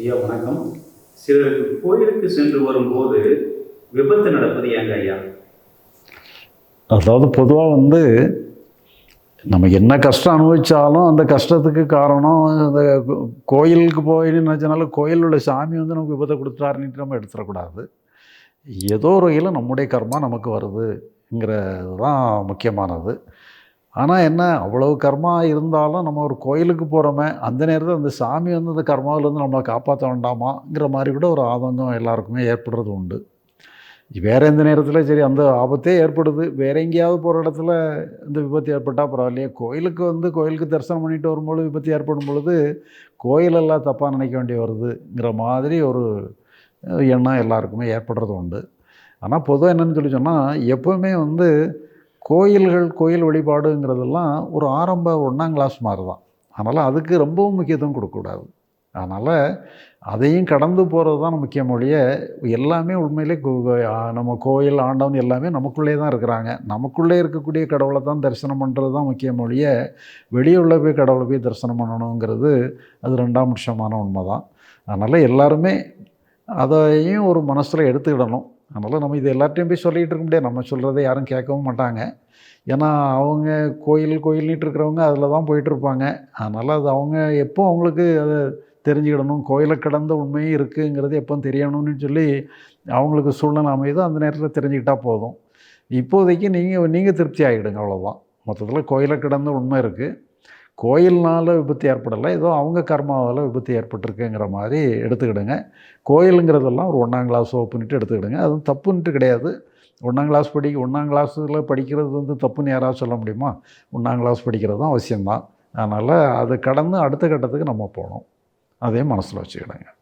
ஐயா வணக்கம். சிலருக்கு கோயிலுக்கு சென்று வரும்போது விபத்து நடப்பது ஏங்க ஐயா? அதாவது பொதுவாக வந்து நம்ம என்ன கஷ்டம் அனுபவிச்சாலும் அந்த கஷ்டத்துக்கு காரணம் அந்த கோயிலுக்கு போய் நினச்சனால கோயில் உள்ள சாமி வந்து நமக்கு விபத்தை கொடுத்துட்டாருன்ட்டு நம்ம எடுத்துடக்கூடாது. ஏதோ ஒரு வகையில் நம்முடைய கர்மா நமக்கு வருதுங்கிறது தான் முக்கியமானது. ஆனால் என்ன அவ்வளவு கர்மா இருந்தாலும் நம்ம ஒரு கோயிலுக்கு போகிறோமே அந்த நேரத்தில் அந்த சாமி வந்து அந்த கர்மாவிலேருந்து நம்மளை காப்பாற்ற வேண்டாமாங்கிற மாதிரி கூட ஒரு ஆதங்கம் எல்லாருக்குமே ஏற்படுறது உண்டு. வேறு எந்த நேரத்தில் சரி அந்த ஆபத்தே ஏற்படுது. வேறு எங்கேயாவது போகிற இடத்துல இந்த விபத்து ஏற்பட்டால் பரவாயில்லையே கோயிலுக்கு வந்து கோயிலுக்கு தரிசனம் பண்ணிட்டு வரும்பொழுது விபத்து ஏற்படும் பொழுது கோயிலெல்லாம் தப்பாக நினைக்க வேண்டி வருதுங்கிற மாதிரி ஒரு எண்ணம் எல்லாருக்குமே ஏற்படுறது உண்டு. ஆனால் பொதுவாக என்னன்னு சொல்லி சொன்னால் எப்போவுமே வந்து கோயில்கள் கோயில் வழிபாடுங்கிறதெல்லாம் ஒரு ஆரம்ப ஒன்றாம் கிளாஸ் மாதிரி தான் அதனால் அதுக்கு ரொம்பவும் முக்கியத்துவம் கொடுக்கக்கூடாது. அதனால் அதையும் கடந்து போகிறது தான் முக்கிய மொழிய எல்லாமே உண்மையிலே நம்ம கோயில் ஆண்டவன் எல்லாமே நமக்குள்ளே தான் இருக்கிறாங்க. நமக்குள்ளே இருக்கக்கூடிய கடவுளை தான் தரிசனம் பண்ணுறது தான் முக்கிய மொழிய வெளியே உள்ள போய் கடவுளை போய் தரிசனம் பண்ணணுங்கிறது அது ரெண்டாம் பட்சமான உண்மை தான் அதனால் எல்லாருமே அதையும் ஒரு மனசில் எடுத்துக்கிடணும். அதனால் நம்ம இது எல்லார்ட்டையும் போய் சொல்லிகிட்டு இருக்க முடியாது. நம்ம சொல்கிறத யாரும் கேட்கவும் மாட்டாங்க. ஏன்னா அவங்க கோயில் கோயில்னிட்டு இருக்கிறவங்க அதில் தான் போயிட்டுருப்பாங்க அதனால் அது அவங்க எப்போ அவங்களுக்கு அதை தெரிஞ்சுக்கிடணும். கோயிலை கடந்த உண்மையும் இருக்குங்கிறது எப்போ தெரியணும்னு சொல்லி அவங்களுக்கு சூழ்நிலை அமையுதோ அந்த நேரத்தில் தெரிஞ்சுக்கிட்டால் போதும். இப்போதைக்கு நீங்கள் நீங்கள் திருப்தி ஆகிடுங்க அவ்வளோதான் மொத்தத்தில் கோயிலை கடந்த உண்மை இருக்குது கோயில்னால விபத்து ஏற்படலை. ஏதோ அவங்க கர்மாவால் விபத்து ஏற்பட்டிருக்குங்கிற மாதிரி எடுத்துக்கிடுங்க. கோயிலுங்கிறதெல்லாம் ஒரு ஒன்றாம் கிளாஸ் ஓப்பன்ட்டு எடுத்துக்கிடுங்க. அதுவும் தப்புன்ட்டு கிடையாது. ஒன்றாம் கிளாஸ் படி ஒன்றாம் கிளாஸில் படிக்கிறது வந்து தப்புன்னு யாராவது சொல்ல முடியுமா? ஒன்றாம் கிளாஸ் படிக்கிறது தான் அவசியம்தான். அதனால் அதை கடந்து அடுத்த கட்டத்துக்கு நம்ம போகணும். அதையும் மனசில் வச்சுக்கிடுங்க.